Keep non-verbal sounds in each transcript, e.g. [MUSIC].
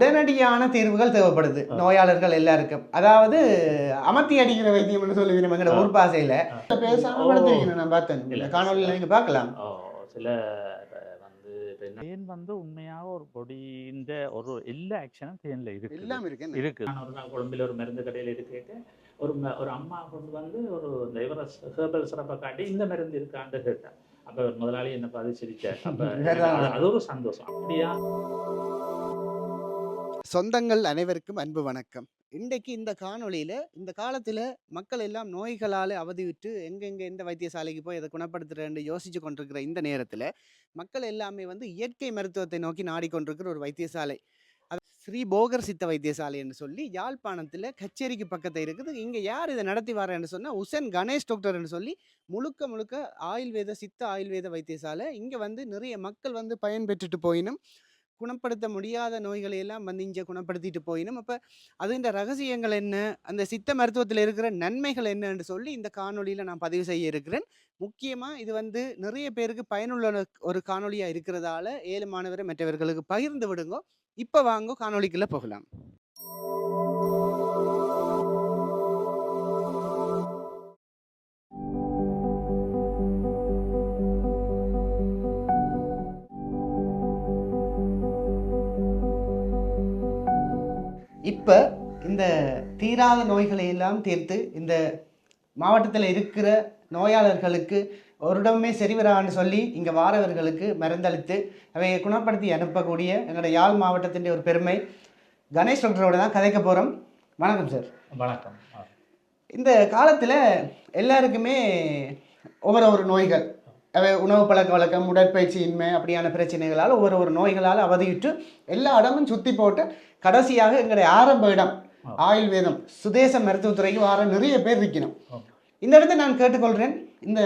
உடனடியான தீர்வுகள் தேவைப்படுது. நோயாளர்கள் எல்லாருக்கும். அதாவது அமர்த்தி அடிக்கிற வைத்தியம்னு சொல்லுவீங்க எங்களோட ஊர் பாசையில பேசாம படுத்துருக்கீங்க நான் பார்த்தேன். காணொலியில நீங்க பார்க்கலாம். சில வந்து தேன் வந்து உண்மையாக ஒரு பொடின்ற ஒரு எல்லா ஆக்ஷனும் தேன்ல இருக்கு எல்லாம் இருக்கு? இருக்கு. நான் ஒரு நாள் கொழும்பில் ஒரு மருந்து கடையில் இருக்கேட்டு ஒரு ஒரு அம்மா கொண்டு வந்து ஒரு இந்த இவர ஹேர்பல் சிறப்பை காட்டி இந்த மருந்து இருக்கான்னு கேட்டேன். அப்ப ஒரு முதலாளி என்ன பார்த்து சிரிச்சார். அப்ப அது ஒரு சந்தோஷம். அப்படியா? சொந்தங்கள் அனைவருக்கும் அன்பு வணக்கம். இன்றைக்கு இந்த காணொளியில் இந்த காலத்தில் மக்கள் எல்லாம் நோய்களால் அவதிவிட்டு எங்கெங்கே எந்த வைத்தியசாலைக்கு போய் அதை குணப்படுத்துகிறேன்னு யோசிச்சு கொண்டிருக்கிற இந்த நேரத்தில் மக்கள் எல்லாமே வந்து இயற்கை மருத்துவத்தை நோக்கி நாடிக்கொண்டிருக்கிற ஒரு வைத்தியசாலை அது ஸ்ரீ போகர் சித்த வைத்தியசாலைன்னு சொல்லி யாழ்ப்பாணத்தில் கச்சேரிக்கு பக்கத்தில் இருக்குது. இங்கே யார் இதை நடத்தி வரேன்னு சொன்னால் உசன் கணேஷ் டாக்டர்னு சொல்லி முழுக்க முழுக்க ஆயுர்வேத சித்த ஆயுர்வேத வைத்தியசாலை இங்கே வந்து நிறைய மக்கள் வந்து பயன்பெற்றுட்டு போயினும் குணப்படுத்த முடியாத நோய்களை எல்லாம் வந்து இங்கே குணப்படுத்திட்டு போயினும் அப்போ அது இந்த ரகசியங்கள் என்ன? அந்த சித்த மருத்துவத்தில் இருக்கிற நன்மைகள் என்னன்னு சொல்லி இந்த காணொலியில் நான் பதிவு செய்ய இருக்கிறேன். முக்கியமாக இது வந்து நிறைய பேருக்கு பயனுள்ள ஒரு காணொலியாக இருக்கிறதால ஏழு மாணவரை மற்றவர்களுக்கு பகிர்ந்து விடுங்க. இப்போ வாங்க காணொலிக்குள்ளே போகலாம். இப்போ இந்த தீராத நோய்களை எல்லாம் தீர்த்து இந்த மாவட்டத்தில் இருக்கிற நோயாளர்களுக்கு ஒரு இடமே சரி வரான்னு சொல்லி இங்கே வாரவர்களுக்கு மருந்தளித்து அவையை குணப்படுத்தி அனுப்பக்கூடிய எங்களோட யாழ் மாவட்டத்தின் ஒரு பெருமை. கணேஷ் டாக்டரோட தான் கதைக்க போகிறோம் வணக்கம் சார் வணக்கம். இந்த காலத்தில் எல்லாருக்குமே ஒவ்வொரு ஒரு நோய்கள். அவை உணவு பழக்க வழக்கம் உடற்பயிற்சியின்மை அப்படியான பிரச்சனைகளால் ஒவ்வொரு ஒரு நோய்களால் அவதியுற்று எல்லா இடமும் சுற்றி போட்டு கடைசியாக எங்களுடைய ஆரம்ப இடம் ஆ. ஆயுர்வேதம் சுதேச மருத்துவத்துறைக்கு வர நிறைய பேர் இருக்கணும். இந்த இடத்தை நான் கேட்டுக்கொள்கிறேன் இந்த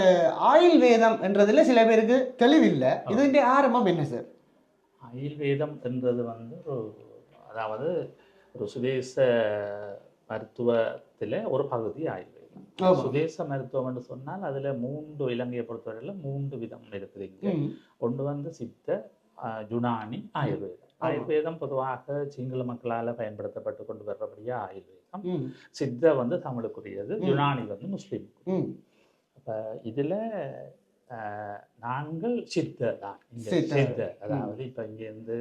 ஆயுர்வேதம் என்றதுல சில பேருக்கு தெளிவில்லை இதுடைய ஆரம்பம் என்ன சார் ஆயுர்வேதம் என்றது வந்து அதாவது ஒரு சுதேச மருத்துவத்தில் ஒரு பகுதி ஆயுர்வேதம். சுதேச மருத்துவம் என்று சொன்னால் அதுல மூன்று இலங்கையை பொறுத்தவரையில் மூன்று விதம் இருக்குது. ஒன்று வந்து சித்த யுனானி ஆயுர்வேதம். ஆயுர்வேதம் பொதுவாக சிங்கள மக்களால் பயன்படுத்தப்பட்டு கொண்டு வர்றபடியா ஆயுர்வேதம். சித்த வந்து தமிழுக்குரியது. யுனானி வந்து முஸ்லீம் ம். அப்ப இதுல நாங்கள் சித்த தான் சித்த. அதாவது இப்ப இங்க இருந்து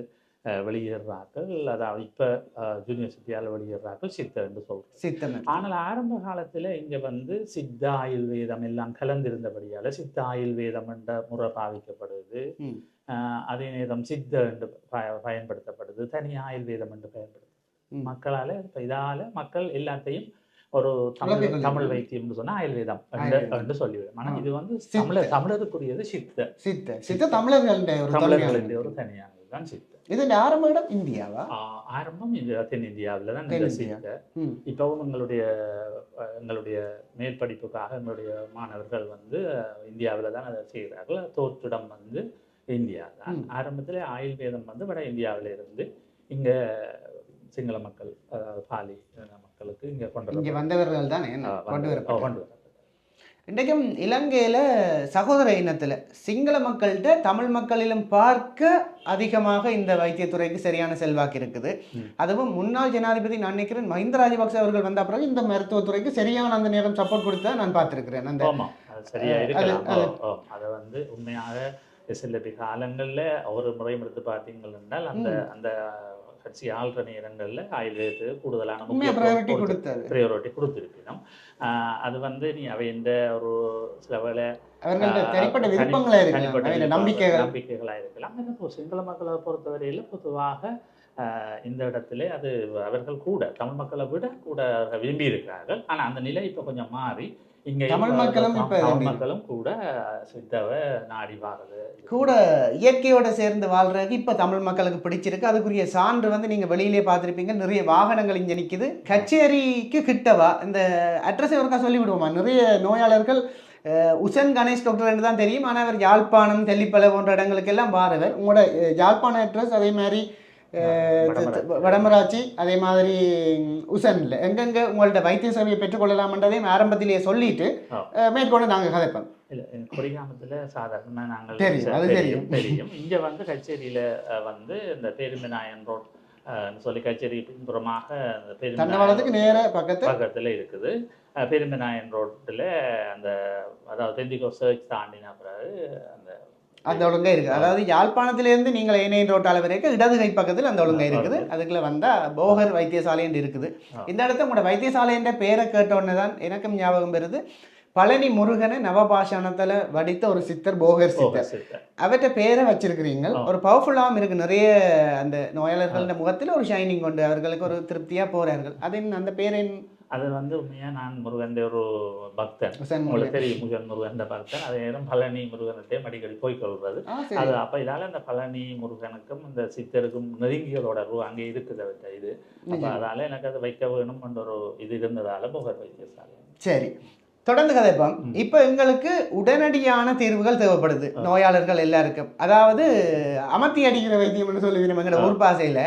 ஆஹ், வெளியேறாக்கள் அதாவது இப்ப யூனிவர்சிட்டியால் வெளியேறாக்கள் சித்த என்று சொல்றோம். சித்தம் ஆனால் ஆரம்ப காலத்துல இங்க வந்து சித்த ஆயுர்வேதம் எல்லாம் கலந்திருந்தபடியால சித்த ஆயுர்வேதம் என்ற முறை பாவிக்கப்படுது. அதே நேரம் சித்த என்று பயன்படுத்தப்படுது தனி ஆயுர்வேதம் என்று பயன்படுது. மக்களால இப்ப இதால மக்கள் எல்லாத்தையும் ஒரு தமிழ் தமிழ். வைத்தியம்னு சொன்னா ஆயுர்வேதம் என்று- சொல்லிவிடும் ஆனா ஆ. இது வந்து. தமிழர் தமிழருக்குரியது சித்த சித்த சித்த தமிழர்களுடைய ஒரு தமிழர்களுடைய ஒரு தனியானது தான் சித்த இதுடைய ஆரம்ப இடம் இந்தியாவா ஆரம்பம் இந்த தென்னிந்தியாவில் தான் இந்த. சித்த. இப்பவும் எங்களுடைய எங்களுடைய மேல் படிப்புக்காக எங்களுடைய மாணவர்கள் வந்து இந்தியாவில் தான் அதை செய்கிறார்கள் தோற்றிடம் வந்து இந்தியா தான். ஆரம்பத்தில் ஆயுர்வேதம் வந்து வட இந்தியாவில இருந்து இங்கே சிங்கள மக்கள் அதாவது பாலி மக்களுக்கு இங்கே கொண்டு இங்க வந்தவர்கள் தான் கொண்டு. இன்றைக்கும் இலங்கையில சகோதர இனத்துல சிங்கள மக்கள்கிட்ட தமிழ் மக்களிலும் பார்க்க அதிகமாக இந்த வைத்தியத்துறைக்கு சரியான செல்வாக்கு இருக்குது. அதுவும் முன்னாள் ஜனாதிபதி நான் நினைக்கிறேன் மஹிந்த ராஜபக்ச அவர்கள் வந்த பிறகு இந்த மருத்துவத்துறைக்கு சரியான அந்த நேரம் சப்போர்ட் கொடுத்தா நான் பார்த்திருக்கிறேன் அந்த சரியா. அதை வந்து உண்மையாக சில காலங்கள்ல ஒரு முறை எடுத்து பார்த்தீங்கள் என்றால் அந்த. அந்த கட்சி ஆள்ற நேரங்கள்ல ஆயுர்வேதத்துக்கு கூடுதலான ப்ரையாரிட்டி கொடுத்து- கொடுத்தாரு. ப்ரையாரிட்டி கொடுத்துருக்கணும் அது வந்து நீ அவை எந்த ஒரு சில விருப்பங்களா தனிப்பட்ட இருக்கலாம். ஆனால் சிங்கள மக்களை பொறுத்தவரையில பொதுவாக இந்த இடத்துல அது அவர்கள் கூட தமிழ் மக்களை விட கூட விரும்பி இருக்கிறார்கள் ஆனா அந்த நிலை இப்போ கொஞ்சம் மாறி இங்க தமிழ் மக்களும் இப்ப மக்களும் கூட சித்தவை நாடி வாரது. கூட இயற்கையோட சேர்ந்து வாழ்றதுக்கு இப்போ தமிழ் மக்களுக்கு பிடிச்சிருக்கு. அதுக்குரிய சான்று வந்து நீங்கள் வெளியிலே பார்த்துருப்பீங்க. நிறைய வாகனங்கள் இங்கே நிற்குது கச்சேரிக்கு கிட்டவா? இந்த அட்ரஸ் ஒருக்கா சொல்லி விடுவோமா நிறைய நோயாளர்கள் உசன் கணேஷ் டாக்டர் என்று தான் தெரியும். ஆனால் அவர் யாழ்ப்பாணம் தெல்லிப்பளை போன்ற இடங்களுக்கெல்லாம் வாரவர். உங்களோட அஹ், யாழ்ப்பாண அட்ரஸ் அதே மாதிரி வடமராட்சி. அதே மாதிரி உசன்ல. எங்கெங்க உங்கள்ட்ட வைத்திய சேவையை பெற்றுக்கொள்ளலாம்ன்றதையும் ஆரம்பத்திலேயே சொல்லிட்டு மேற்கொண்டு நாங்கள் கதைப்போம். இல்ல கொடிகாமத்துல நாங்கள் தெரியும், தெரியும் இங்க வந்து கச்சேரியில வந்து இந்த பேருமிநாயன் ரோட் சொல்லி கச்சேரி பெரும்பு தண்டவாளத்துக்கு நேர பக்கத்துல? பக்கத்துல இருக்குது. அஹ், பெரும்பிநாயன் ரோட்டில் அந்த அதாவது தெந்திகோ சர்ச் தாண்டின பிறகு அந்த ஒழுங்கை இருக்கு அதாவது யாழ்ப்பாணத்திலிருந்து நீங்கள் ஏனையின் ரோட்டால வரைக்கும் இடது கை பக்கத்தில் அந்த ஒழுங்கை இருக்குது. அதுக்குள்ள வந்தா போகர் வைத்தியசாலை என்று இருக்குது. இந்த இடத்த உங்களோட வைத்தியசாலை என்ற பேரை கேட்ட உடனே தான் எனக்கும் ஞாபகம் வருது. பழனி முருகனை நவபாஷாணத்துல வடித்த ஒரு சித்தர் போகர் சித்தர். அவற்றை பேரை வச்சிருக்கிறீங்க. ஒரு பவர்ஃபுல்லாகவும் இருக்கு. நிறைய அந்த நோயாளர்கள முகத்தில் ஒரு ஷைனிங் கொண்டு அவர்களுக்கு ஒரு திருப்தியா போறார்கள். அதன் அந்த பேரின் அது வந்து உண்மையா நான் முருகன் ஒரு பக்தன். உங்களுக்கு தெரியும் முருகன் முருகன் பக்தன். அதே நேரம் பழனி முருகன்கிட்டே அடிக்கடி போய் கொள்வது ஆ, அது அப்ப இதால இந்த பழனி முருகனுக்கும் இந்த சித்தருக்கும் நெருங்கிய தொடர்பு அங்கே இருக்குது இது. அப்ப. அதால எனக்கு அதை வைக்க வேணும் என்ற ஒரு இது இருந்ததால புகழ் வைத்தியசாலை சரி. தொடர்ந்து கதைப்போம். இப்போ எங்களுக்கு உடனடியான தீர்வுகள் தேவைப்படுது. நோயாளர்கள் எல்லாருக்கும் அதாவது அமர்த்தி அடிக்கிற வைத்தியம்னு சொல்லுவீங்க எங்களோட ஆ. ஊர் பாசையில.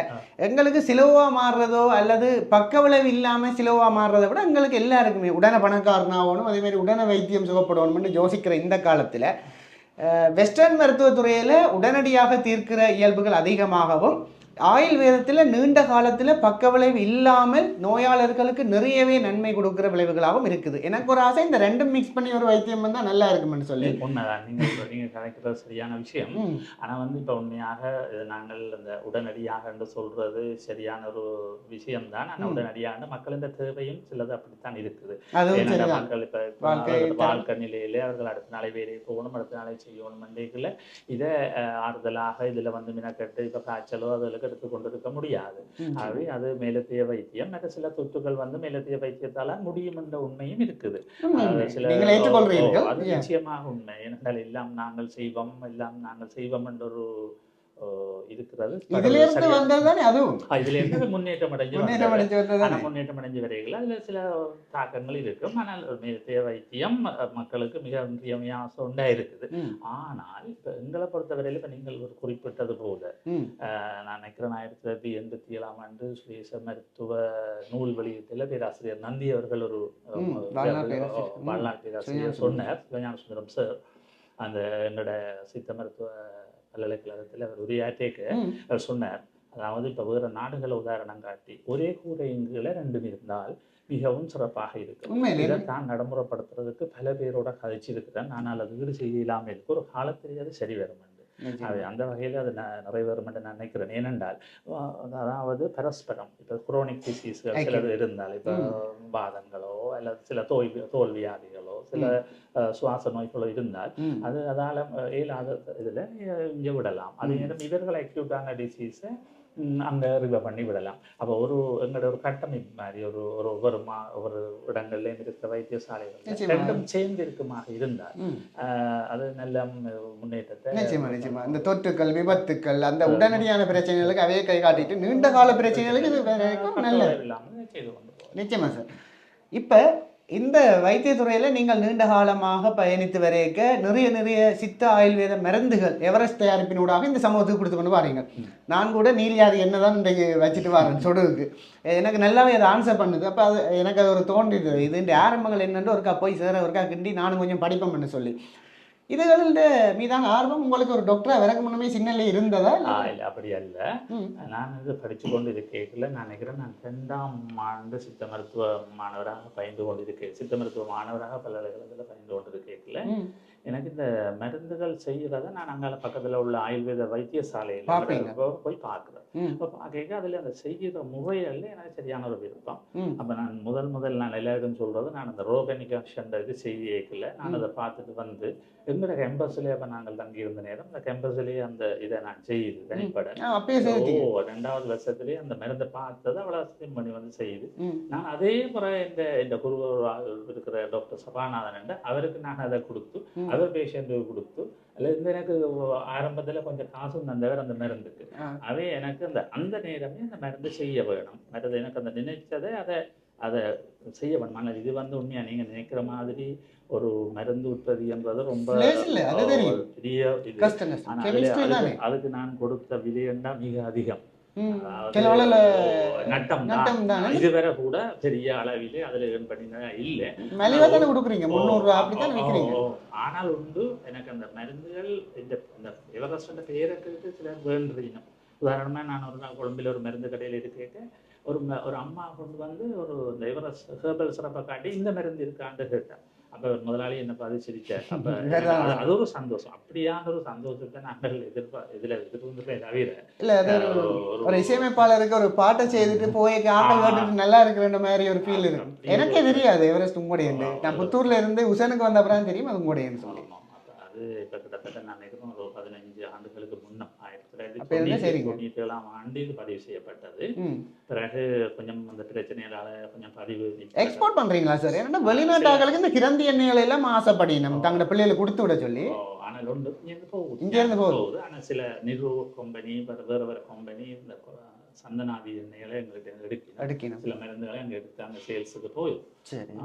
எங்களுக்கு சிலவா மாறுறதோ அல்லது பக்க விளைவு இல்லாம சிலவா மாறுறதை விட எங்களுக்கு எல்லாருக்குமே உடனே பணக்காரனாகணும் அதே மாதிரி உடனே வைத்தியம் சுகப்படணும்னு யோசிக்கிற இந்த காலத்துல வெஸ்டர்ன் மருத்துவத்துறையில உடனடியாக தீர்க்கிற இயல்புகள் அதிகமாகவும் ஆயுர்வேதத்தில் நீண்ட காலத்தில் பக்க விளைவு இல்லாமல் நோயாளர்களுக்கு நிறையவே நன்மை கொடுக்குற விளைவுகளாகவும் இருக்குது. எனக்கு ஒரு ஆசை இந்த ரெண்டும் மிக்ஸ் பண்ணி ஒரு வைத்தியம் வந்தால் நல்லா இருக்கும்னு சொல்லி. உண்மைதான். நீங்க இப்ப நீங்க கதைக்கிறது சரியான விஷயம். ம், ஆனா வந்து இப்ப உண்மையாக நாங்கள் அந்த உடனடியாக என்று சொல்றது சரியான ஒரு விஷயம்தான். ஆனா ம். உடனடியாக மக்களின் தேவையும் சிலது அப்படித்தான் இருக்குது. மக்கள் இப்ப வாழ்க்கை நிலையிலே அவர்கள் அடுத்த நாளை வேலையை போகணும் அடுத்த நாளை செய்யணும் இதை ஆறுதலாக இதுல வந்து மினக்கட்டு இப்ப காய்ச்சலோ அதுகளுக்கு எடுத்து கொண்டு இருக்க முடியாது ஆகவே அது மேலத்திய வைத்தியம் மற்ற சில தொற்றுகள் வந்து மேலத்திய வைத்தியத்தால முடியும் என்ற உண்மையும் இருக்குது. சில- அது. நிச்சயமாக உண்மை. ஏனென்றால் எல்லாம் நாங்கள் செய்வோம் எல்லாம் நாங்கள் செய்வோம் என்ற ஒரு இருக்கிறது. இதுல இருந்து சரியா- வந்தது தானே அதுவும்? ஆ, இதுல இருந்து முன்னேற்றம் அடைஞ்சு முன்னேற்றம். அடைஞ்சு வந்தது முன்னேற்றம் அடைஞ்சு வரைகள் அதுல சில தாக்கங்கள் இருக்கும். ஆனால் மேலத்திய வைத்தியம் மக்களுக்கு மிக இன்றியமையாத ஒன்றா இருக்குது. ஆனால் இப்ப எங்களை பொறுத்தவரையில் இப்ப நீங்கள் ஒரு குறிப்பிட்டது போல நான் நினைக்கிறேன் ஆயிரத்தி தொள்ளாயிரத்தி எண்பத்தி ஏழாம் ஆண்டு சுயேச மருத்துவ நூல் வெளியீட்டில் பேராசிரியர் நந்தி அவர்கள் ஒரு வாழ்நாள் பேராசிரியர். சொன்னார். சிவஞான சுந்தரம் சார். அந்த எங்களோட சித்த மருத்துவ பல்கலைக்கழகத்தில் அவர் உரையாற்றேக்க அவர் சொன்னார். அதாவது இப்போ வேறு நாடுகளை உதாரணம் காட்டி ஒரே கூரைங்களை ரெண்டும் இருந்தால் மிகவும் சிறப்பாக இருக்கும். இதை தான் நடைமுறைப்படுத்துறதுக்கு பல பேரோட கதைச்சிருக்கிறேன் ஆனால் அது ஈடு செய்ய இல்லாமல் இருக்கு. ஒரு காலத்திலேயே அது சரி வரும். அது அந்த வகையில் அது ந- நிறைவேறும் என்று நான் நினைக்கிறேன். ஏனென்றால் அதாவது பரஸ்பரம் இப்போ குரோனிக் டிசீஸ்கள். சிலது இருந்தால் இப்போ வாதங்களோ அல்லது சில தோல் தோல் வியாதிகளோ சில சுவாச நோய்களோ இருந்தால் அது அதால இயலாத இதில் இங்கே விடலாம். அதே. நேரம் இவர்கள் அக்யூட்டான டிசீஸை அங்கே ரிவ பண்ணி விடலாம். அப்போ ஒரு எங்களோட ஒரு கட்டமைப்பு மாதிரி ஒரு ஒரு ஒவ்வொரு மா ஒவ்வொரு இடங்கள்லையும் இருக்கிற வைத்தியசாலைகள். ரெண்டும் சேர்ந்து இருக்குமாக இருந்தால் அது நல்ல முன்னேற்றத்தை நிச்சயமா நிச்சயமா. இந்த தொற்றுக்கள் விபத்துக்கள் அந்த உடனடியான பிரச்சனைகளுக்கு அவையே கை காட்டிட்டு நீண்ட கால பிரச்சனைகளுக்கு இது வேற ஒரு நல்ல. நிச்சயமா சார். இப்போ இந்த வைத்தியத்துறையில் நீங்கள் நீண்ட காலமாக பயணித்து வரைக்க நிறைய நிறைய சித்த ஆயுர்வேத மருந்துகள் எவரெஸ்ட் தயாரிப்பினூடாக இந்த சமூகத்துக்கு கொடுத்து கொண்டு வாரீங்க. நான் கூட நீலியாதி என்ன தான் இன்றைக்கு வச்சுட்டு வரேன் சொடுவுக்கு எனக்கு நல்லாவே அதை ஆன்சர் பண்ணுது. அப்போ அது எனக்கு அது ஒரு தோன்றியது. இது இந்த ஆரம்பங்கள் என்னென்று ஒருக்கா போய் சேர ஒருக்கா கிண்டி நானும் கொஞ்சம் படிப்போம்னு சொல்லி. இதுகளில் மீதான ஆர்வம் உங்களுக்கு ஒரு டாக்டராக விறகு முன்னமே சின்னலே இருந்ததா இல்ல? அப்படி அல்ல. நான் இது படித்து கொண்டு இருக்கேக்கில் நான் நினைக்கிறேன் நான் ரெண்டாம் ஆண்டு சித்த மருத்துவ மாணவராக பயின்று கொண்டு இருக்கேன் சித்த மருத்துவ மாணவராக பல்கலைக்கழகத்தில் பயின்று கொண்டு ம். எனக்கு இந்த மருந்துகள் செய்கிறத நான் அங்கால பக்கத்துல உள்ள ஆயுர்வேத வைத்தியசாலையில் போய் பார்க்குறேன். அப்போ பார்க்க அதில் அந்த செய்கிற முறைகள் எனக்கு சரியான ஒரு விருப்பம். அப்போ நான் முதல் முதல் நான் எல்லாருக்கும் சொல்றது நான் அந்த ரோகனிகேஷன் இது செய்யல நான். அதை பார்த்துட்டு வந்து எங்களோட கேம்பஸ்லேயே அப்போ நாங்கள் தங்கி இருந்த நேரம் அந்த கேம்பஸ்லேயே அந்த இதை நான் செய்யுது தனிப்பட ஓ ரெண்டாவது வருஷத்துலேயே அந்த மருந்தை பார்த்ததை அவ்வளோ ஸ்டிம் பண்ணி வந்து செய்யுது. நான் அதே முறை இந்த இந்த குரு இருக்கிற டாக்டர் சபாநாதன் அவருக்கு நான் அதை கொடுத்து. அவர் பேஷண்ட்டுக்கு கொடுத்து அல்ல இந்த எனக்கு ஆரம்பத்துல கொஞ்சம் காசும் தந்தவர் அந்த மருந்துக்கு. அவே எனக்கு அந்த அந்த நேரமே அந்த மருந்து செய்ய வேணும். மருந்து எனக்கு அந்த நினைச்சதை அதை அதை செய்ய வேணும். ஆனால் இது வந்து உண்மையா? நீங்க நினைக்கிற மாதிரி ஒரு மருந்து உற்பத்தி என்பது ரொம்ப. பெரிய இது. கஷ்டம் கஷ்டம் ஆனா அதுல- கெமிஸ்ட்ரி தானே அதுக்கு அதுக்கு நான் கொடுத்த விலையண்டா மிக அதிகம். சில நட்டம் இதுவரை கூட பெரிய அளவிலே அதுல ஏர்ன் பண்ணினா இல்லை. மலிவா தானே கொடுக்குறீங்க? முந்நூறு ரூபா ஓ, அப்படித்தானே ஓ, விற்கிறீங்க ஓ, ஓ. ஆனால் உண்டு எனக்கு அந்த மருந்துகள் இந்த இந்த இவகஸ்ட பேரை கேட்டு சிலர் வேண்டுறீங்க. உதாரணமா நான் ஒரு நாள் கொழும்பில் ஒரு மருந்து கடையில் இருக்கேக்க ஒரு ஒரு அம்மா கொண்டு வந்து ஒரு இந்த இவரஸ் ஹேர்பல் சிறப்பை காட்டி இந்த மருந்து இருக்கான்னு கேட்டேன் அப்ப ஒரு முதலாளி என்ன பார்த்து சிரிச்சார் அப்ப. [LAUGHS] அது- ஒரு சந்தோஷம். அப்படியான ஒரு சந்தோஷத்தை நாங்கள் எதிர்பா இதுல எதிர்பார்க்கிறே தவிர இல்ல ஒரு இசையமைப்பாளருக்கு ஒரு பாட்டை செய்துட்டு போய் ஆக்கள் கேட்டுட்டு நல்லா இருக்கிற மாதிரி ஒரு ஃபீல் இருக்கு. அப்படி எனக்கே தெரியாது எவரெஸ்ட் உங்களுடையது நான் புத்தூர்ல இருந்து உசனுக்கு வந்த அப்புறம் தெரியும் அது உங்களுடையன்னு சொல்லி. அது இப்ப கிட்டத்தட்ட நான் நினைக்கிறேன் ஒரு பதினஞ்சு ஆண்டுகளுக்கு தொண்ணூற்றி ஏழாம் ஆண்டு இது பதிவு செய்யப்பட்டது. பிறகு கொஞ்சம் அந்த பிரச்சனைகளால கொஞ்சம் பதிவு எக்ஸ்போர்ட் பண்றீங்களா சார் ஏன்னா வெளிநாட்டு ஆட்களுக்கு இந்த கிரந்தி எண்ணெய்களை எல்லாம் ஆசைப்படினோம் தங்களோட பிள்ளைகளை கொடுத்து விட சொல்லி. ஆனால் ஒன்று இங்கேருந்து போகுது. இங்கேருந்து போகுது. ஆனால் சில நிறு கம்பெனி வேறு வேறு கம்பெனி இந்த சந்தனாதி எண்ணெய்களை எங்களுக்கு எடுக்கணும். அடுக்கணும் சில மருந்துகளை அங்கே எடுத்து அங்கே சேல்ஸுக்கு போயிடும்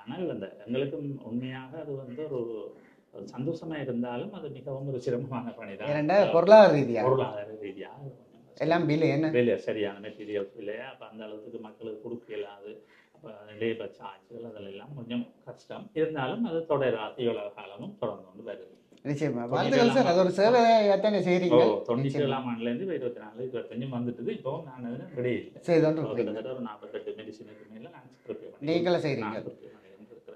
ஆனால் அந்த எங்களுக்கு உண்மையாக அது வந்து ஒரு சந்தோஷமா இருந்தாலும் அது மிகவும் ஒரு சிரமமான பணி தான் பொருளாதார ரீதியா? பொருளாதார ரீதியாக. எல்லாம் பில் என்ன? விலை சரியான மெட்டீரியல்ஸ் விலை. அப்போ அந்த அளவுக்கு மக்களுக்கு கொடுக்க இயலாது. அப்போ லேபர் சார்ஜ்கள் அதெல்லாம் கொஞ்சம் கஷ்டம். இருந்தாலும் அது தொடர இவ்வளவு காலமும் தொடர்ந்து கொண்டு வருது. நிச்சயமா. வாழ்த்துக்கள் சார். அது ஒரு சேவையாத்தானே ஓ செய்றீங்க தொண்ணூற்றி ஏழாம் ஆண்டுலேருந்து இப்போ இருபத்தி நாலு இருபத்தஞ்சு வந்துட்டுது. இப்போ நான் கிட்டத்தட்ட ஒரு நாற்பத்தெட்டு மெடிசினுக்கு மேலே நான் ப்ரிப்பேர் பண்ணி நீங்களும் செய்றீங்க.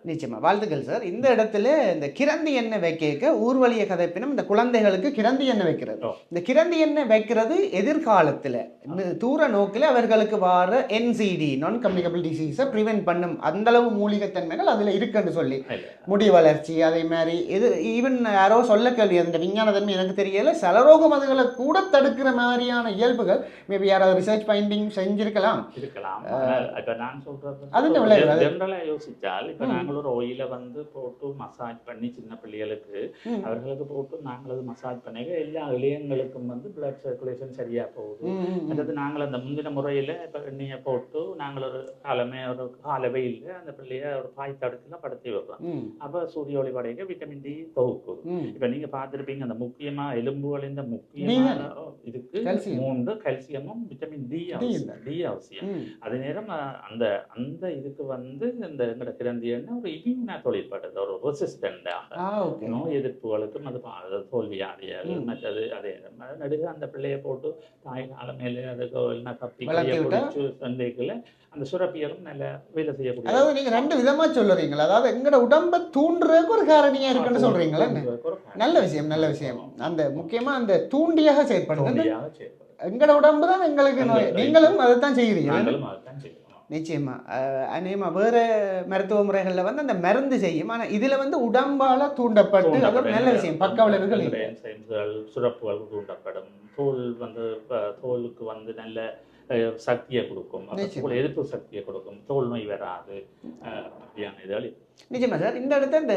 நான் prepare பண்ணிட்டு இருக்கிறேன். நிச்சயமா. வாழ்த்துக்கள் சார். இந்த இடத்துல இந்த கிரந்தி எண்ணெய் வைக்க ஊர்வலிய கதைப்பினம் இந்த குழந்தைகளுக்கு கிரந்தி எண்ணெய் வைக்கிறது. இந்த கிரந்தி எண்ணெய் வைக்கிறது எதிர்காலத்துல. தூர நோக்கில் அவர்களுக்கு வர என்சிடி நான் கம்யூனிகபிள் டிசீஸை ப்ரிவென்ட் பண்ணும் அந்த அளவு மூலிகைத்தன்மைகள் அதுல இருக்குன்னு சொல்லி. முடி வளர்ச்சி அதே மாதிரி இது ஈவன் யாரோ சொல்ல கேள்வி அந்த விஞ்ஞான தன்மை எனக்கு தெரியல. சலரோக மதுகளை கூட தடுக்கிற மாதிரியான இயல்புகள் மேபி யாராவது ரிசர்ச் ஃபைண்டிங் செஞ்சிருக்கலாம். இருக்கலாம். இப்ப நான் சொல்றது அது- யோசிச்சால் இப்ப. நாங்கள் ஒரு ஒயில வந்து போட்டு மசாஜ் பண்ணி சின்ன பிள்ளைகளுக்கு. அவர்களுக்கு போட்டு நாங்கள் அது மசாஜ் பண்ணி எல்லா இளையங்களுக்கும் வந்து பிளட் சர்க்குலேஷன் சரியா போகுது. அதாவது நாங்கள் அந்த முந்தின முறையில இப்ப எண்ணெயை போட்டு நாங்கள் ஒரு காலமே ஒரு கால வெயில்ல அந்த பிள்ளைய ஒரு பாய் தடுத்துல படுத்தி வைப்போம் அப்ப சூரிய ஒளி படைக்க விட்டமின் டி தொகுக்குது ம். இப்ப நீங்க பார்த்திருப்பீங்க அந்த முக்கியமா எலும்புகளின் முக்கியமான இதுக்கு. மூன்று கால்சியமும் விட்டமின் டி D அவசியம் டி அவசியம். அதே நேரம் அந்த அந்த இதுக்கு வந்து இந்த எங்கட கிரந்தி எண்ணெய் ஒரு இம்யூனா தொழிற்படுது ஒரு ரெசிஸ்டண்டாக நோய் எதிர்ப்புகளுக்கும் அது தோல்வியாடியல் ம். மற்றது அதே நடுக அந்த பிள்ளைய போட்டு தாய் கால மேலே அதுக்கு என்ன? பிடிச்சு சந்தைக்குள்ள அந்த சுரப்பியலும் நல்ல வேலை செய்யக்கூடிய அதாவது நீங்க ரெண்டு விதமா சொல்லுறீங்களா அதாவது எங்கட உடம்ப தூண்டுறதுக்கு ஒரு காரணியா இருக்குன்னு சொல்றீங்களா? நல்ல விஷயம் நல்ல விஷயம். அந்த முக்கியமா அந்த தூண்டியாக செயற்படுது எங்கட உடம்பு தான் எங்களுக்கு நோய். நீங்களும் அதைத்தான் செய்கிறீங்க நாங்களும் அதைத்தான் செய்யணும் நிச்சயமா. அஹ், அநேகமா வேற மருத்துவ முறைகள்ல வந்து அந்த மருந்து செய்யும். ஆனா இதுல வந்து உடம்பால தூண்டப்பட்டு அது ஒரு நல்ல விஷயம். பக்க விளைவுகள் சுரப்புகள் தூண்டப்படும். தோல் வந்து தோலுக்கு வந்து நல்ல சக்தியை கொடுக்கும். தோல் எதிர்ப்பு சக்தியை கொடுக்கும் தோல் நோய் வராது அப்படியான இருக்கு. நிச்சயமா சார் இந்த இடத்துல இந்த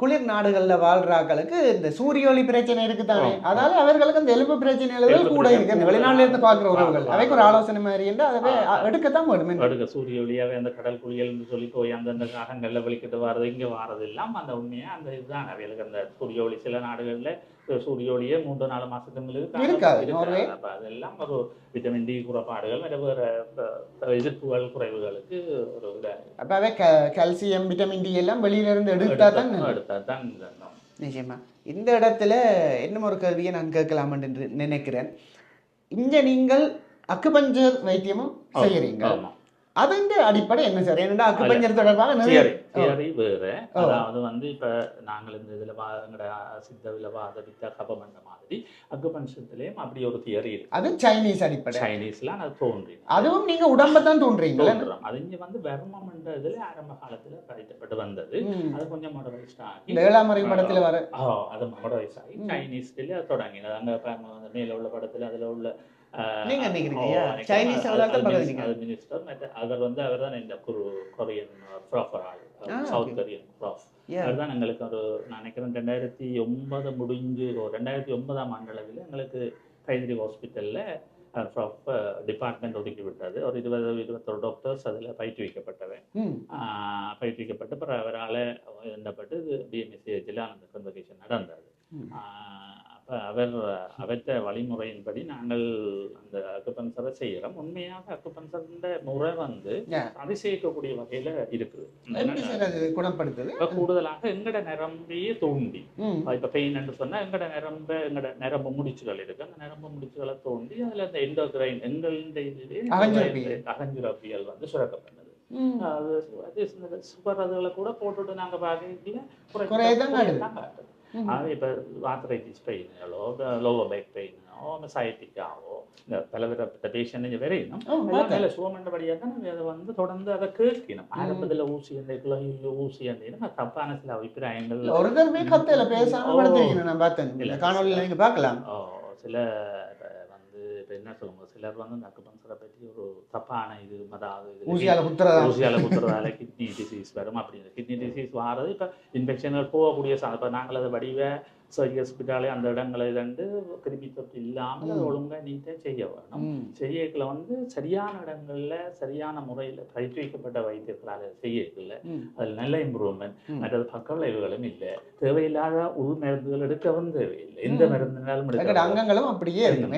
குளிர் நாடுகள்ல வாழ்ற ஆட்களுக்கு இந்த சூரிய ஒளி பிரச்சனை இருக்குதானே. அதாவது அவர்களுக்கு அந்த எலும்பு பிரச்சனைகள் கூட இருக்கு அந்த பிரச்சனை வெளிநாட்டுல இருந்து பாக்குற உறவுகள் அவைக்கு ஒரு ஆலோசனை மாதிரி என்று அதை. எடுக்கத்தான் வேணுமே அடுக்க சூரிய ஒளியாவே அந்த கடல் குளியல்னு சொல்லி போய் அந்தந்த காகங்கள்ல வெளிக்கிட்டு வர்றது இங்க வர்றது எல்லாம் அந்த உண்மையா அந்த இதுதான் அவைகளுக்கு அந்த சூரிய ஒளி சில நாடுகள்ல சூரிய ஒளியே மூன்று நாலு மாசத்துங்களுக்கு இருக்காது. அப்ப அதெல்லாம் ஒரு விட்டமின் டி குறைபாடுகள் வேற வேற எதிர்ப்புகள் குறைவுகளுக்கு ஒரு அப்ப அவை கால்சியம் விட்டமின் டி எல்லாம் வெளியில இருந்து எடுத்தா தான் எடுத்தா தான் நிச்சயமா இந்த இடத்துல இன்னும் ஒரு கேள்வியை நான் கேட்கலாம் என்று நினைக்கிறேன் இங்க நீங்கள் அக்குபஞ்சர் வைத்தியமும் செய்யறீங்க ஆமா அதன் அடிப்படை என்ன சார் ஏன்னா அக்குபஞ்சர் தொடர்பாக தியரி வேறு ஓ. அதாவது வந்து இப்ப நாங்கள் இந்த இதுல வா எங்கட சித்த விலவாத வித்த கபமண்ட மாதிரி அக்குபஞ்சத்திலேயும் அப்படி ஒரு தியரி இருக்கு அது சைனீஸ் அடிப்படை சைனீஸ்லாம் அது தோன்றி அதுவும் நீங்க உடம்ப தான் தோன்றீங்களா தோன்றும் அது இங்க வந்து வர்மம்ன்ற இதுல ஆரம்ப காலத்துல பயிற்றப்பட்டு வந்தது. அது கொஞ்சம் மாடரைஸ்ட் ஆகி ஏழாம் முறை படத்துல வர ஆ, அது மாடரைஸ் ஆகி ம். சைனீஸ்ல தொடங்கினது அங்க மேல உள்ள படத்துல அதுல உள்ள நீங்க நினைக்கிறீங்க. சைனீஸ் மினிஸ்டர் அவர் வந்து அவர் தான் இந்த குரு கொரியன் ப்ராஃபர் ஆள். ஆ, சவுத். Korean prof. அவர் தான் எங்களுக்கு ஒரு நான் நினைக்கிறேன் ரெண்டாயிரத்தி ஒன்பது முடிஞ்சு ரெண்டாயிரத்தி ஒன்பதாம் ஆண்டளவில் எங்களுக்கு கைதிரி ஹாஸ்பிட்டலில் டிபார்ட்மெண்ட் ஒதுக்கி விட்டது ஒரு இருபது இருபத்தொரு டாக்டர்ஸ் அதில் பயிற்றுவிக்கப்பட்டவன் பயிற்றுவிக்கப்பட்டு அப்புறம் அவரால் எண்ணப்பட்டு இது பிஎம்எஸ்சிஹெச்சில் அந்த கன்வர்கேஷன் நடந்தது. அவர் அவற்ற வழிமுறையின்படி நாங்கள் அந்த அக்குபன்சரை செய்கிறோம் உண்மையாக அக்குபன்சர்ன்ற முறை வந்து. அதிசயிக்கக்கூடிய வகையில இருக்குது. குணப்படுத்துது? இப்ப கூடுதலாக எங்கட நிரம்பியே தோண்டி இப்போ பெயின் சொன்னா எங்கட நிரம்ப எங்கட நரம்பு முடிச்சுகள் இருக்கு. அந்த நரம்பு முடிச்சுகளை தோண்டி அதுல அந்த எண்டோகிரைன் எங்களுடைய இதுலயே அகஞ்சுரப்பியல். வந்து சுரக்கப்படுது ம். அது சுகர் அதுகளை கூட போட்டுட்டு நாங்க பார்க்கல குறையதான் இப்போ ஆத்தரைட்டிஸ் பேக் பெயினோ சைட்டிக்காவோ இந்த பலவிதப்பட்ட பேஷண்ட் வரையணும் ஓ, எல்லாம் பார்த்தேன். மேல சுகமண்டபடியாக தான் நம்ம அதை வந்து தொடர்ந்து அதை கேட்கணும் ஆரம்பத்துல ஊசி அந்த குழந்தைல ஊசி அந்த தப்பான சில அபிப்பிராயங்கள் இல்ல, ஒரு தடவை கத்தையில பேசாம ஓ. படுத்திருக்கீங்க நான் பார்த்தேன் இல்ல. இந்த காணொலியில நீங்க பார்க்கலாம் ஓ, சில இப்ப வந்து இப்போ என்ன சொல்லுவோம் சிலர் வந்து இந்த அக்குபன்சரை பற்றி ஒரு தப்பான இது அதாவது ஊசியால குத்துறதா ஊசியால குத்துறதால கிட்னி டிசீஸ் வரும் அப்படின்னு கிட்னி டிசீஸ் வாரது இப்போ இன்ஃபெக்ஷன்கள் போகக்கூடிய இப்போ நாங்கள் அதை வடிவ சர்ஜரி ஹாஸ்பிட்டாலே அந்த இடங்களை கண்டு கிருமி தொற்று இல்லாமல் அதை ம். ஒழுங்கா நீட்டாக செய்ய வேணும் ம். செய்யக்குள்ள வந்து சரியான இடங்கள்ல சரியான முறையில் பயிற்றுவிக்கப்பட்ட வைத்தியர்களால் செய்யக்குள்ள ம். அதில் நல்ல இம்ப்ரூவ்மெண்ட். மற்றது பக்க விளைவுகளும் இல்லை தேவையில்லாத உள் மருந்துகள் எடுக்கவும் தேவையில்லை எந்த. மருந்துனாலும் அங்கங்களும் அப்படியே இருக்கும்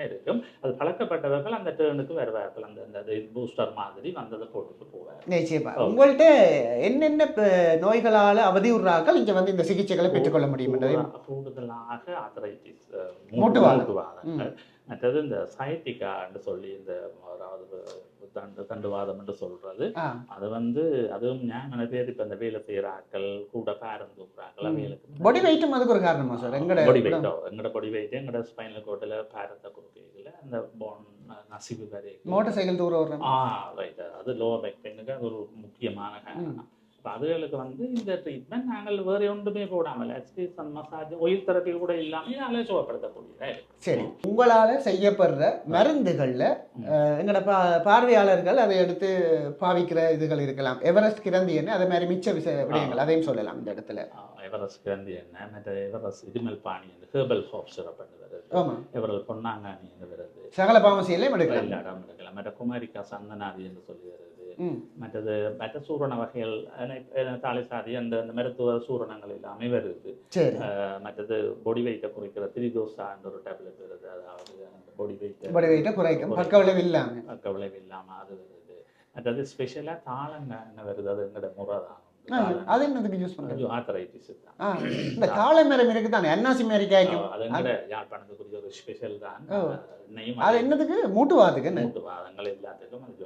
ஆக்டிவாக இருக்கும். அது பழக்கப்பட்டவர்கள் அந்த டேர்னுக்கு வருவார்கள். அந்த அந்த பூஸ்டர் மாதிரி வந்ததை போட்டுட்டு போவார் நிச்சயமா. ஓ. உங்கள்ட்ட என்னென்ன ப- நோய்களால அவதியுறாக்கள் இங்க வந்து இந்த சிகிச்சைகளை பெற்றுக்கொள்ள முடியும் கூடுதலாக ஆத்தரைட்டிஸ். மூட்டுவாதங்கள். மற்றது இந்த சைட்டிகான்னு சொல்லி இந்த அதாவது தண்டு தண்டுவாதம் என்று சொல்றது. அது வந்து அதுவும் ஞான பேர் இப்ப இந்த வேலை செய்யற ஆட்கள் கூட பேரம் தூக்குறாக்கள் ம். அவைகளுக்கு பொடி வெயிட்டும் அதுக்கு ஒரு காரணமா சார் எங்கட பொடி வெயிட்டோ எங்கட பொடி வெயிட் எங்கட ஸ்பைனல் கோட்டில் பேரத்தை கொடுக்கல அந்த போன் நசிவு வரைக்கும். மோட்டார் சைக்கிள் தூரம் ஆ ரைட் அது லோவர் பேக் பெயினுக்கு அது ஒரு முக்கியமான காரணம். இப்போ அதுகளுக்கு வந்து இந்த ட்ரீட்மெண்ட் நாங்கள் வேற ஒன்றுமே போடாமல் எக்ஸ்பீரியன்ஸ் மசாஜ் ஒயில் தெரப்பி கூட இல்லாமல் நாங்களே சுகப்படுத்தக்கூடியதா இருக்கு. சரி உங்களால செய்யப்படுற மருந்துகள்ல அஹ், எங்கட பா பார்வையாளர்கள் அதை எடுத்து பாவிக்கிற இதுகள் இருக்கலாம். எவரெஸ்ட் கிரந்தி என்ன அதே மாதிரி மிச்ச விஷ விடயங்கள் அதையும் சொல்லலாம் இந்த இடத்துல. எவரஸ் கிரந்தி என்ன மற்ற எவரஸ் இருமல் பாணி என்று ஹேர்பல் ஹாப் சிறப்பு வருது. ஆமா. எவரல் பொன்னாங்கானி என்று வருது. சகல பாமசியிலையும் எடுக்கலாம். எடுக்கலாம். மற்ற குமாரிக்கா சந்தனாதி என்று சொல்லி வருது மற்றது மற்ற சூரண வகைகள் தாலிசாதி அந்த அந்த மருத்துவ சூரணங்கள் எல்லாமே வருது மற்றது பொடி வெயிட்டை குறைக்கிற திரிதோசான்ற ஒரு டேப்லெட் வருது. அதாவது பொடி வெயிட் படி வெயிட்ட குறைக்கும் பக்க விளைவு இல்லாம. பக்க விளைவு இல்லாமல் அது வருது. மற்றது ஸ்பெஷலாக தாளங்கான வருது? அது எங்களோட முறை தான். அது என்னதுக்கு யூஸ் ஆத்தரைட்டிஸ் தான். இந்த காளை மரம் இருக்கு தானே? அன்னாசி அது எங்களோட யாழ்ப்பாணத்துக்குரிய ஒரு ஸ்பெஷல் தான். அது என்னதுக்கு? மூட்டுவாதுக்கு என்ன? மூட்டு வாதங்கள் எல்லாத்துக்கும் அது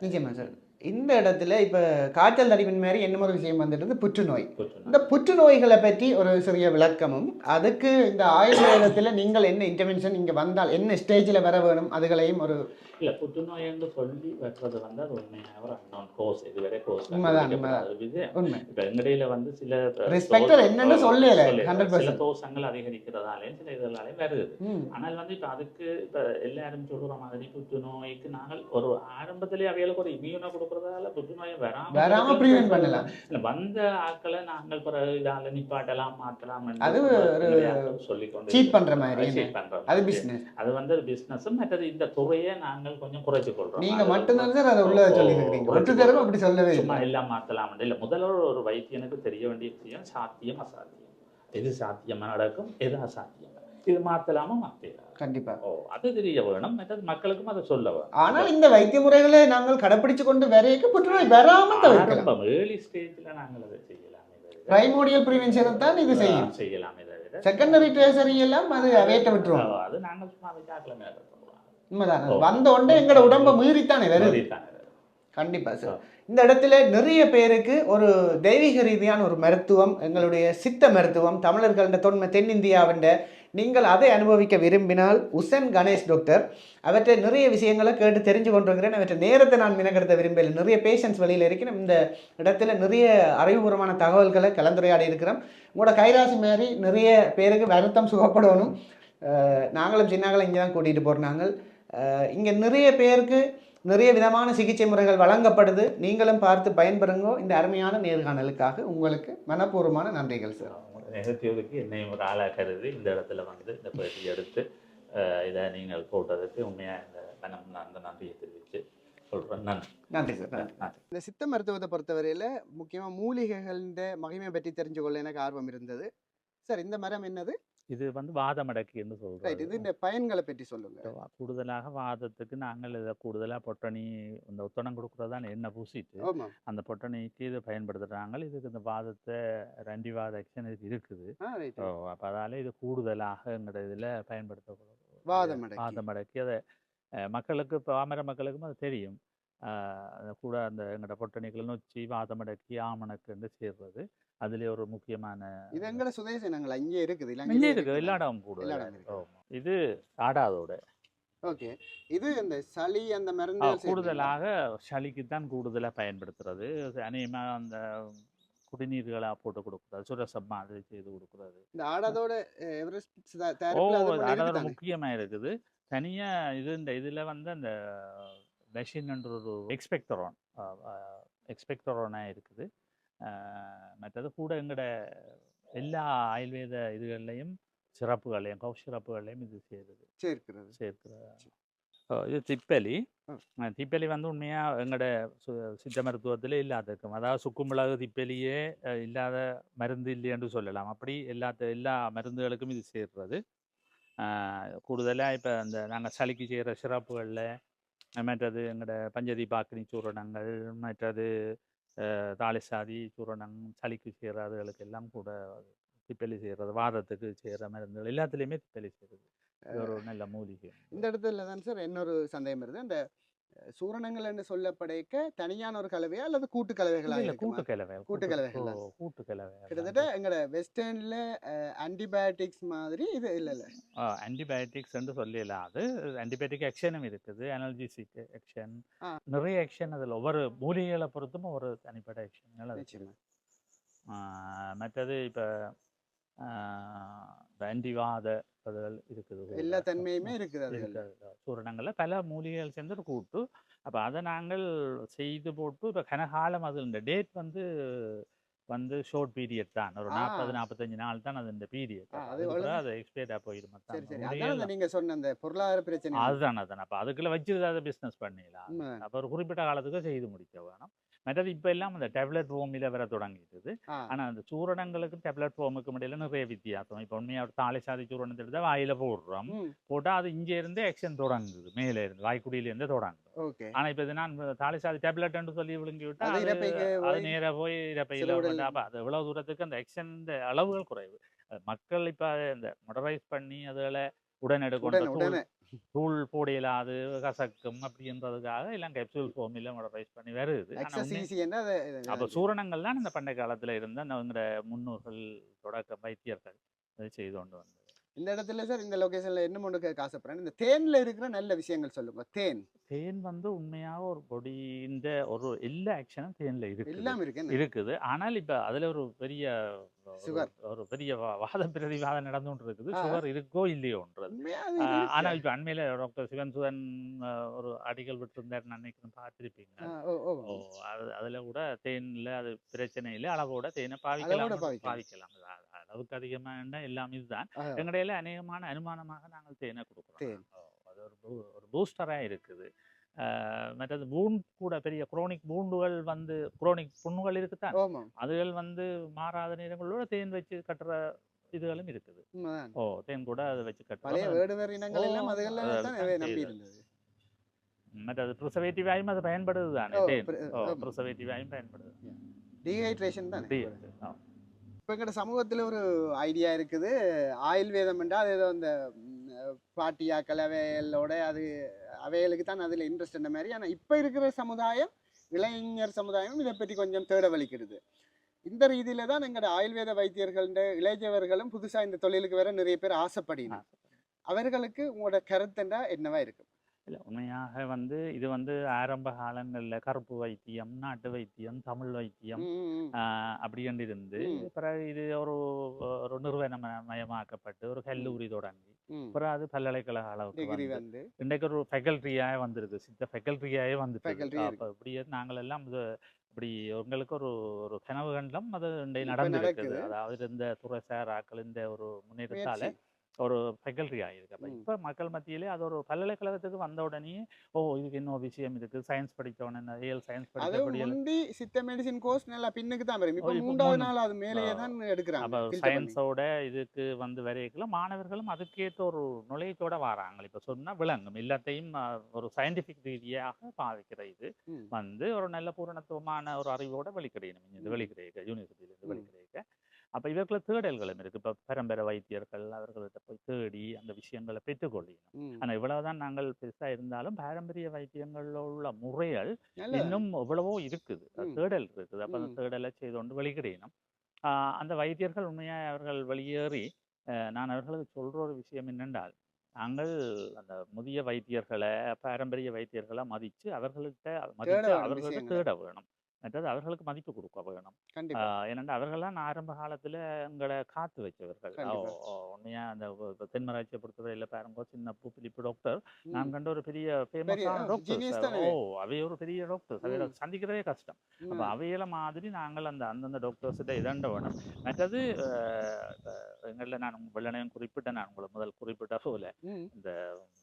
நிச்சயமா சார். இந்த இடத்துல இப்ப காய்ச்சல் தடிப்பின் மாதிரி என்ன ஒரு விஷயம் வந்துட்டு புற்றுநோய். இந்த புற்றுநோய்களை பற்றி ஒரு சிறிய விளக்கமும் அதுக்கு இந்த ஆயுர்வேதத்துல நீங்கள் என்ன இன்டர்வென்ஷன் இங்க வந்தால் என்ன ஸ்டேஜில் வர வேணும் அதுகளையும் ஒரு இல்ல புற்றுநோய் என்று சொல்லி வெட்டுறது வந்து அது உண்மையாக ஒரு அன்னோன் கோர்ஸ் இதுவரை கோர்ஸ் உண்மை இப்ப எங்கடையில வந்து சில என்னன்னு சொல்லல, சொல்லல. 100%. சில தோஷங்கள் அதிகரிக்கிறதாலே சில இதனாலே வருது ஆனால் வந்து இப்ப அதுக்கு இப்ப எல்லாரும் சொல்ற மாதிரி புற்றுநோய்க்கு நாங்கள் ஒரு ஆரம்பத்திலே அவைகளுக்கு ஒரு இம்யூனை கொடுக்கறதால புற்றுநோயை வராம வராம prevent பண்ணலாம். வந்த ஆட்களை நாங்கள் பிறகு இதால நிப்பாட்டலாம் மாற்றலாம் அது சொல்லிக்கொண்டு cheat பண்ற மாதிரி அது. பிசினஸ் அது வந்து ஒரு பிசினஸும் மற்றது இந்த துறையை நாங்கள் கொஞ்சம் குறைச்சு கொள்றோம். நீங்க அது மட்டும்தான் சார் அதை உள்ள ஓ, சொல்லி இருக்கீங்க குறைச்சு ஒட்டு தரம் கொள்றோம். அப்படி சொல்லவே சும்மா எல்லாம் மாத்தலாம் இல்ல. முதல்ல ஒரு- வைத்தியனுக்கு தெரிய வேண்டிய விஷயம் சாத்தியம் அசாத்தியம். எது சாத்தியமா நடக்கும் எது அசாத்தியம்? இது மாத்தலாமா மாத்தலாம்? கண்டிப்பா. ஓ அது தெரிய வேணும். மக்களுக்கும் அதை சொல்ல வேணும். ஆனால் இந்த வைத்திய முறைகளை நாங்கள் கடைபிடிச்சு கொண்டு வரையக்க புற்றுநோய் வராம தவிர்க்கலாம். ஏர்லி ஸ்டேஜ்ல நாங்கள் அதை செய்யலாமே பிரைமோடியல் ப்ரிவென்ஷனை தான் இது செய்யும். செய்யலாமே செகண்டரி டேசரி எல்லாம் அது அவேட்ட விட்டுருவோம் அது நாங்கள் சும்மா சொல்லலாம் உண்மைதான். வந்த உடனே எங்களோட உடம்ப மீறித்தானே வருது. கண்டிப்பா சார் இந்த இடத்துல நிறைய பேருக்கு ஒரு தெய்வீக ரீதியான ஒரு மருத்துவம் எங்களுடைய சித்த மருத்துவம் தமிழர்கள தொன்மை தென்னிந்தியாவின் நீங்கள் அதை அனுபவிக்க விரும்பினால் உசன் கணேஷ் டாக்டர் அவற்றை நிறைய விஷயங்களை கேட்டு தெரிஞ்சு கொண்டிருக்கிறேன். அவற்றை நேரத்தை நான் மினக்கெடுத்த விரும்பல நிறைய பேஷண்ட்ஸ் வெளியில் இருக்கிறேன். இந்த இடத்துல நிறைய அறிவுபூர்வமான தகவல்களை கலந்துரையாடி இருக்கிறோம். உங்களோட கைராசி மாதிரி நிறைய பேருக்கு வருத்தம் சுகப்படணும். நாங்களும் சின்னாங்களும் இங்கே தான் கூட்டிகிட்டு போகிறாங்க இங்கே நிறைய பேருக்கு நிறைய விதமான சிகிச்சை முறைகள் வழங்கப்படுது. நீங்களும் பார்த்து பயன்பெறுங்கோ. இந்த அருமையான நேர்காணலுக்காக உங்களுக்கு மனப்பூர்வமான நன்றிகள் சார் நிகழ்ச்சிகளுக்கு என்னையும் ஒரு ஆளாக கருதி இந்த இடத்துல வந்து இந்த பேட்டி எடுத்து இதை நீங்கள் போட்டதுக்கு உண்மையா இந்த மனம் அந்த நன்றியை தெரிவித்து சொல்றேன். நன்றி. நன்றி சார் நன்றி. இந்த சித்த மருத்துவத்தை பொறுத்தவரையில் முக்கியமாக மூலிகைகளின் மகிமை பற்றி தெரிஞ்சு கொள்ள எனக்கு ஆர்வம் இருந்தது. சார் இந்த மரம் என்னது? இது வந்து வாதமடக்கி என்று ரைட் சொல்றோம் இது இந்த பயன்களை பற்றி சொல்லுங்க. கூடுதலாக வாதத்துக்கு நாங்கள் இதை கூடுதலாக பொட்டணி இந்த ஒத்தனம் கொடுக்குறதான எண்ணெய் பூசிட்டு அந்த பொட்டணிக்கு இதை பயன்படுத்துகிறாங்க இதுக்கு இந்த வாதத்தை ரெண்டி வாத ஆக்ஷன் இதுக்கு இருக்குது. அப்போ அதால் இது கூடுதலாக எங்களோட இதில் பயன்படுத்தப்படும். வாதமடக்கி. வாதமடக்கி. அதை மக்களுக்கு பாமர மக்களுக்கும் அது தெரியும். கூட அந்த எங்களோட பொட்டணிகள் நொச்சி வாதமடக்கி ஆமணக்குன்னு சேர்றது. அதுலேயே ஒரு முக்கியமான இது எங்கட சுதேச இனங்கள் அங்கே இருக்குது இங்கே இருக்கு? இடமும் கூட. இது ஆடாதோட. ஓகே. இது இந்த சளி அந்த மருந்து கூடுதலாக சளிக்கு தான் கூடுதலாக பயன்படுத்துறது அநேகமாக அந்த குடிநீர்களாக போட்டு கொடுக்குறது சுரசம் மாதிரி செய்து கொடுக்குறது. இந்த ஆடாதோட எவரெஸ்ட்? முக்கியமாக இருக்குது. தனியாக இது இந்த இதில் வந்து அந்த மெஷின்ன்ற ஒரு எக்ஸ்பெக்டரோன் எக்ஸ்பெக்டரோனாக இருக்குது. மற்றது கூட எங்களோட எல்லா ஆயுர்வேத இதுகள்லையும் சிறப்புகளையும் கௌ சிறப்புகளையும் இது சேருது. சேர்க்கிறது. சேர்க்கிற ஓ, இது திப்பலி. திப்பலி வந்து உண்மையாக எங்களோட சித்த மருத்துவத்தில் இல்லாத இருக்கும் அதாவது சுக்குமிளகு திப்பலியே இல்லாத மருந்து இல்லைன்னு சொல்லலாம். அப்படி எல்லாத்த எல்லா மருந்துகளுக்கும் இது சேர்றது. கூடுதலாக இப்போ அந்த நாங்கள் சளிக்கு செய்கிற சிறப்புகளில் மற்றது எங்களோட பஞ்சதி பாக்கினி சூரணங்கள் மற்றது அஹ், தாளிசாதி சூரணம் சளிக்கு செய்கிற அதுகளுக்கு எல்லாம் கூட திப்பலி செய்கிறது வாதத்துக்கு செய்கிற மருந்துகள் எல்லாத்துலேயுமே திப்பலி செய்கிறது ஒரு நல்ல மூலிகை. இந்த இடத்துல தான் சார் இன்னொரு சந்தேகம் அந்த அஹ், சூரணங்கள் என்று சொல்லப்படைக்க தனியான ஒரு கலவையா அல்லது கூட்டு கலவைகளா இல்ல? கூட்டு கலவை கூட்டு கலவைகள் கூட்டு கலவை கிட்டத்தட்ட எங்கட வெஸ்டர்ன்ல ஆன்டிபயோட்டிக்ஸ் மாதிரி இது இல்ல இல்ல. ஆன்டிபயோட்டிக்ஸ் என்று சொல்லலாம் அது ஆன்டிபயோட்டிக் ஆக்ஷனும் இருக்குது. அனல்ஜிசிக் ஆக்ஷன். நிறைய ஆக்ஷன் அதில். ஒவ்வொரு மூலிகைகளை பொறுத்தும் ஒரு தனிப்பட்ட ஆக்ஷன்கள் அது மற்றது இப்போ அதுகள் இருக்குது. எல்லா தன்மையுமே இருக்குது சூரணங்களில் பல மூலிகைகள் சேர்ந்து ஒரு கூட்டு. அப்போ அதை நாங்கள் செய்து போட்டு இப்போ கனகாலம் அது இந்த டேட் வந்து வந்து ஷார்ட் பீரியட் தான். ஒரு. நாற்பது நாற்பத்தஞ்சு நாள் தான் அது இந்த பீரியட் அது? அது எக்ஸ்பைர்டாக போயிடும் நீங்க சொன்ன அந்த பொருளாதார பிரச்சனை அதுதான் அதுதான். அப்போ அதுக்குள்ள வச்சு அதை பிஸ்னஸ் பண்ணிடலாம். அப்போ ஒரு குறிப்பிட்ட காலத்துக்கு செய்து முடிக்க வேணும். மற்றது இப்போ எல்லாம் அந்த டேப்லெட் ஃபார்மில் வர தொடங்கிட்டுது. ஆனால் அந்த சூரணங்களுக்கும் டேப்லெட் ஃபார்முக்கும் இடையில நிறைய வித்தியாசம். இப்போ உண்மையாக ஒரு தாலை சாதி சூரணத்தை எடுத்தால் வாயில போடுறோம். போட்டால் அது இங்கே இருந்து ஆக்ஷன் தொடங்குது. மேலே இருந்து வாய்க்குடியிலேருந்து தொடங்குது. ஓகே. ஆனா இப்ப இது நான் தாலி சாதி டேப்லெட் சொல்லி விழுங்கி விட்டா அது அது போய் நேரா போய் இறப்பையில அப்ப அது எவ்வளவு தூரத்துக்கு அந்த எக்ஷன் அளவுகள் குறைவு. மக்கள் இப்ப இந்த மொடரைஸ் பண்ணி அதுகளை உடனடி கொண்ட உடனே உடனே. தூள் போட இயலாது கசக்கும் அப்படின்றதுக்காக எல்லாம் கேப்சூல் ஃபார்மில் மொடரைஸ் பண்ணி வருது. அப்ப சூரணங்கள் தான் இந்த பண்டைய காலத்துல இருந்த அந்த முன்னோர்கள் தொடக்க வைத்தியர்கள் செய்து கொண்டு வந்தது. இந்த இடத்துல சார் இந்த லொகேஷன்ல என்ன ஒன்று கேட்க ஆசைப்படுறேன் இந்த தேன்ல இருக்கிற நல்ல விஷயங்கள் சொல்லுங்க தேன் தேன் வந்து உண்மையாக ஒரு பொடி இந்த ஒரு எல்லா ஆக்ஷனும் தேன்ல இருக்கு எல்லாம் இருக்கு? இருக்குது ஆனால் இப்ப அதுல ஒரு பெரிய ஒரு- Sugar. ஒரு பெரிய வாத பிரதிவாதம் நடந்து கொண்டு இருக்குது. சுகர் இருக்கோ இல்லையோன்றது. ஆனா இப்ப அண்மையில டாக்டர் சிவன் சுதன் ஒரு அடிகள் விட்டுருந்தார் நினைக்கிறேன் பார்த்திருப்பீங்க அதுல கூட தேன்ல அது பிரச்சனை இல்லை அளவோட தேனை பாவிக்கலாம் பாவிக்கலாம். அளவுக்கு அதிகமான எல்லாம் இதுதான். எங்கடையில அநேகமான அனுமானமாக நாங்கள் தேனை கொடுக்குறோம். அது ஒரு ஒரு பூஸ்டரா இருக்குது. மற்றது பூண்ட் கூட பெரிய குரோனிக் பூண்டுகள் வந்து குரோனிக் புண்ணுகள் இருக்குதான் அதுகள் வந்து மாறாத நேரங்களோட தேன் வச்சு கட்டுற இதுகளும் இருக்குது. ஓ தேன் கூட அதை வச்சு. இருந்தது. மற்றது ப்ரிசர்வேட்டிவ் ஆயும் அது பயன்படுது தானே. ப்ரிசர்வேட்டிவ் ஆயும் பயன்படுது. டீஹைட்ரேஷன் தானே. இப்போ எங்கட சமூகத்துல ஒரு ஐடியா இருக்குது. ஆயுர்வேதம் என்றால் அது ஏதோ இந்த ம், பாட்டியாக்கள் அவைகளோட அது அவைகளுக்கு தான் அதுல இன்ட்ரெஸ்ட் இந்த மாதிரி. ஆனா இப்ப இருக்கிற சமுதாயம் இளைஞர் சமுதாயம் இதை பற்றி கொஞ்சம் தேட வலிக்கிறது. இந்த ரீதியில தான் எங்கட ஆயுர்வேத வைத்தியர்கள் இளைஞர்களும் புதுசா இந்த தொழிலுக்கு வர நிறைய பேர் ஆசைப்படுகிறாங்க அவர்களுக்கு உங்களோட கருத்துண்டா என்னவா இருக்கு இல்ல உண்மையாக வந்து இது வந்து ஆரம்ப காலங்கள்ல கருப்பு வைத்தியம் நாட்டு வைத்தியம் தமிழ் வைத்தியம் அப்படி என்று இருந்து. பிறகு இது ஒரு ஒரு நிறுவனம் மயமாக்கப்பட்டு ஒரு கல்லூரி தொடங்கி. அப்புறம் அது பல்கலைக்கழக அளவுக்கு வந்து இன்றைக்கு ஒரு ஃபேக்கல்ட்டியாக வந்திருக்கு சித்த ஃபேக்கல்ட்டியாகவே வந்துட்டு அப்போ அப்படியே நாங்கள் எல்லாம் இப்படி உங்களுக்கு ஒரு ஒரு கனவு கண்டம் அது நடந்திருக்குது. அதாவது இந்த துறை சாராக்கள் இந்த ஒரு முன்னேற்றத்தால ஒரு அப்போ ம். இப்போ மக்கள் மத்தியிலே அது ஒரு பல்கலைக்கழகத்துக்கு வந்த உடனே ஓ இதுக்கு இன்னொரு விஷயம் இருக்குது சயின்ஸ் படித்தவன ஏஎல் சயின்ஸ் படிக்கக்கூடிய முந்தி சித்த மெடிசின் கோர்ஸ் நல்லா பின்னுக்கு தான் வரும் இப்போ மூன்றாவது. நாள் அது மேலேயே தான் எடுக்கிறாங்க. சயின்ஸோட இதுக்கு வந்து வரைக்கல மாணவர்களும் அதுக்கேற்ற ஒரு நுழையத்தோட வராங்க இப்போ சொன்னா விளங்கும் எல்லாத்தையும் ஒரு சயின்டிஃபிக் ரீதியாக பாவிக்கிற இது. வந்து ஒரு நல்ல பூரணத்துவமான ஒரு அறிவோட வெளிக்கிடையணும் இது ம். வெளிக்கிடைக்க யூனிவர்சிட்டியிலேருந்து ம். அப்போ இவர்களை தேடல்களும் இருக்கு இப்போ பரம்பரை வைத்தியர்கள் அவர்கள்ட்ட போய் தேடி அந்த விஷயங்களை பெற்றுக்கொள்ளணும். ஆனா இவ்வளவுதான் நாங்கள் பெருசா இருந்தாலும் பாரம்பரிய வைத்தியங்கள்ல உள்ள முறைகள் இன்னும் எவ்வளவோ இருக்குது. தேடல் இருக்குது அப்ப அந்த. தேடலை செய்து கொண்டு ஆஹ் அந்த வைத்தியர்கள் உண்மையாக அவர்கள் வெளியேறி நான் அவர்களுக்கு சொல்ற ஒரு விஷயம் என்னென்றால் நாங்கள் அந்த முதிய வைத்தியர்களை பாரம்பரிய வைத்தியர்களை மதிச்சு அவர்கள்ட்ட அவர்கள்ட்ட விஷயங்களை. தேட வேணும் மற்றது அவர்களுக்கு மதிப்பு கொடுக்க வேணும் கண்டிப்பா. ஆஹ் ஏனென்றா அவர்கள்லாம் ஆரம்ப காலத்துல எங்களை காத்து வச்சவர்கள் ஓ, கண்டிப்பா. ஓ, உண்மையா அந்த தென்மராட்சியை பொறுத்தவரையில பாருங்க சின்ன பூ பிலிப்பு டாக்டர். நான் கண்ட ஒரு பெரிய ஃபேமஸான டாக்டர் ஓ அவை ஒரு பெரிய டாக்டர் அவையில. சந்திக்கிறதே கஷ்டம். அப்ப. அவையில மாதிரி நாங்கள் அந்த அந்தந்த டாக்டர்ஸ்கிட்ட இதண்ட வேணும். மற்றது எங்கள்ல நான் வெள்ளனையும் குறிப்பிட்டேன். நான் உங்களை முதல் குறிப்பிட்ட போல. இந்த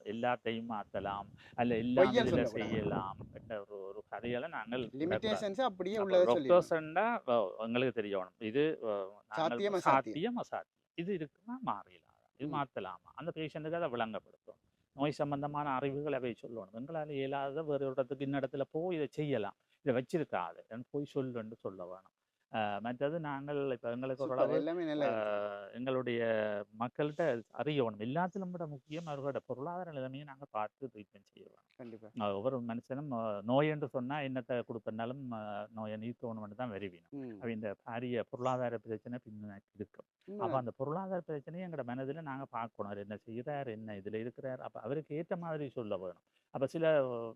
எல்லாத்தையும் மாத்தலாம். அல்ல சொல்லக்கூடாது. செய்யலாம். என்ற ஒரு ஒரு கதையில நாங்கள் அப்படியே அப்ப உள்ளதை சொல்லி டாக்டர்ஸ்ண்டா எங்களுக்கு தெரியணும் இது சாத்தியம். சாத்தியம். அசாத்தியம் இது இருக்குன்னா மாறிடலாம். இது. மாத்தலாமா? அந்த பேஷண்ட்டுக்கு அதை விளங்கப்படுத்தும். நோய் சம்பந்தமான அறிவுகள் அவை சொல்லணும். எங்களால் இயலாத வேறு ஒரு இடத்துக்கு இன்ன இடத்துல போய் இதை செய்யலாம். இதை வச்சிருக்காது. போய் சொல்லுன்னு சொல்ல வேணும். மற்றது நாங்கள் இப்போ எங்களுக்கு ஓரளவு எங்களுடைய மக்கள்கிட்ட அறியணும். எல்லாத்திலும் விட முக்கியம் அவர்களோட பொருளாதார நிலைமையை நாங்கள் பார்த்து ட்ரீட்மெண்ட் செய்ய வேணும். கண்டிப்பா. ஆஹ் ஒவ்வொரு மனுஷனும் நோய் என்று சொன்னால் என்னத்தை கொடுத்தனாலும் ஆஹ் நோயை நீக்கணும்னு தான் வருவினோம். அவ இந்த பாரிய பொருளாதார பிரச்சனை பின்னாடி இருக்கும். அப்போ. அந்த பொருளாதார பிரச்சனையை எங்களோட மனதில் நாங்கள் பார்க்கணும். அவர் என்ன செய்கிறார் என்ன இதில் இருக்கிறார்? அப்போ அவருக்கு ஏற்ற மாதிரி சொல்ல வேணும். அப்போ சில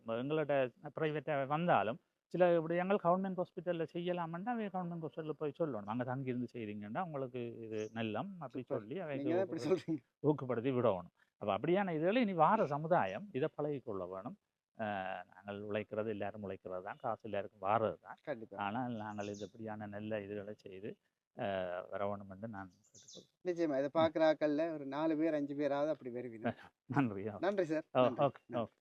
எங்களோட ப்ரைவேட்டாக வந்தாலும் சில விடயங்கள் கவர்மெண்ட் ஹாஸ்பிட்டலில் செய்யலாமன்னா அவை கவர்மெண்ட் ஹாஸ்பிட்டலில் போய் சொல்லணும். அங்கே தங்கியிருந்து செய்கிறீங்கன்னா உங்களுக்கு இது நல்லம் அப்படி. சொல்லி இப்படி அவைக்கு ஊக்கப்படுத்தி விடணும். அப்போ அப்படியான இதில் இனி வார சமுதாயம் இதை பழகிக்கொள்ள வேணும். நாங்கள் உழைக்கிறது எல்லாரும் உழைக்கிறது தான். காசு எல்லாருக்கும் வாரது தான். ஆனால் நாங்கள் இது இப்படியான நல்ல இதுகளை செய்து வரவேணும் என்று நான் நிச்சயமா. இதை பாக்குற ஆக்கள்ல ஒரு நாலு பேர் அஞ்சு பேராவது அப்படி வருவீங்க [LAUGHS] நன்றி நன்றி சார். ஓகே. ஓகே.